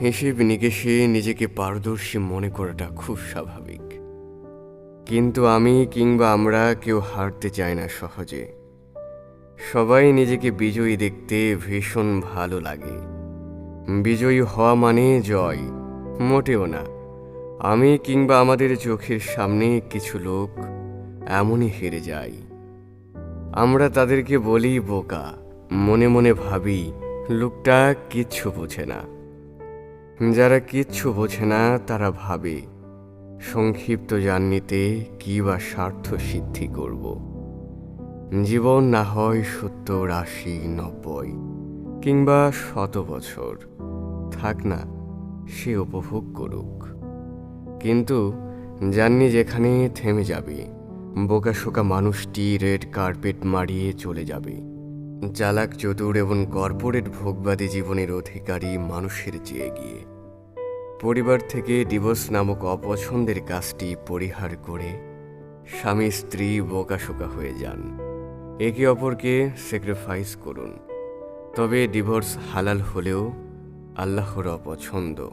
হিসেব নিকেশে নিজেকে পারদর্শী মনে করাটা খুব স্বাভাবিক। কিন্তু আমি কিংবা আমরা কেউ হারতে চাই না সহজে। সবাই নিজেকে বিজয়ী দেখতে ভীষণ ভালো লাগে। বিজয়ী হওয়া মানে জয়, মোটেও না। আমি কিংবা আমাদের চোখের সামনে কিছু লোক এমনই হেরে যায় আমরা তাদেরকে বলি বোকা, মনে মনে ভাবি, লোকটা কিচ্ছু বোঝে না। যারা কিচ্ছু বোঝে না, তারা ভাবে, সংক্ষিপ্ত জার্নিতে কী বা স্বার্থ সিদ্ধি করব। জীবন না হয় সত্তর আশি নব্বই কিংবা শত বছর। থাক না, সে উপভোগ করুক। কিন্তু জার্নি যেখানে থেমে যাবে, বোকাশোকা মানুষটি রেড কার্পেট মারিয়ে চলে যাবে। চালাক চতুর এবং কর্পোরেট ভোগবাদী জীবনের অধিকারী মানুষের চেয়ে গিয়ে পরিবার থেকে ডিভোর্স নামক অপছন্দের কাজটি পরিহার করে স্বামী স্ত্রী বোকাশোকা হয়ে যান। একে অপরকে স্যাক্রিফাইস করুন। তবে ডিভোর্স হালাল হলেও আল্লাহর অপছন্দ।